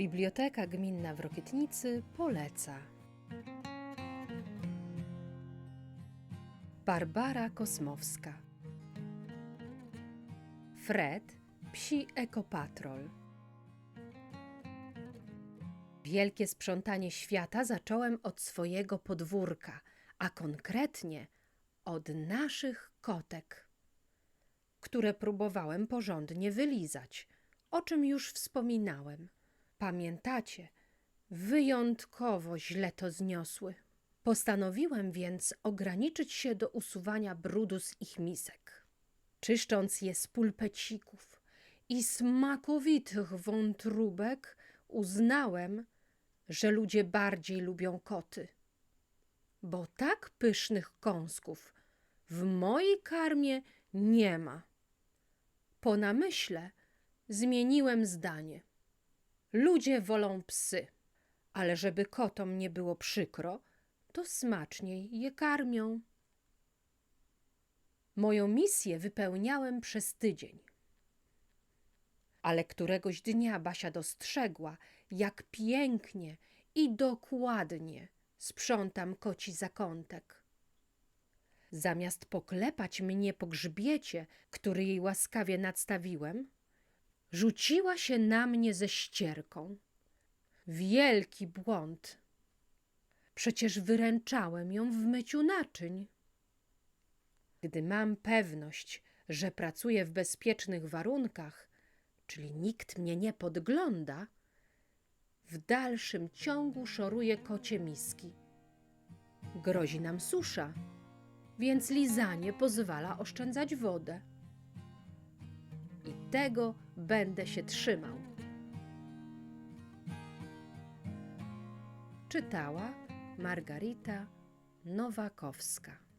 Biblioteka Gminna w Rokietnicy poleca. Barbara Kosmowska Fred, psi ekopatrol Wielkie sprzątanie świata zacząłem od swojego podwórka, a konkretnie od naszych kotek, które próbowałem porządnie wylizać, o czym już wspominałem. Pamiętacie, wyjątkowo źle to zniosły. Postanowiłem więc ograniczyć się do usuwania brudu z ich misek. Czyszcząc je z pulpecików i smakowitych wątróbek, uznałem, że ludzie bardziej lubią koty. Bo tak pysznych kąsków w mojej karmie nie ma. Po namyśle zmieniłem zdanie. Ludzie wolą psy, ale żeby kotom nie było przykro, to smaczniej je karmią. Moją misję wypełniałem przez tydzień. Ale któregoś dnia Basia dostrzegła, jak pięknie i dokładnie sprzątam koci zakątek. Zamiast poklepać mnie po grzbiecie, który jej łaskawie nadstawiłem, rzuciła się na mnie ze ścierką. Wielki błąd. Przecież wyręczałem ją w myciu naczyń. Gdy mam pewność, że pracuję w bezpiecznych warunkach, czyli nikt mnie nie podgląda, w dalszym ciągu szoruję kocie miski. Grozi nam susza, więc lizanie pozwala oszczędzać wodę. I tego będę się trzymał. Czytała Margarita Nowakowska.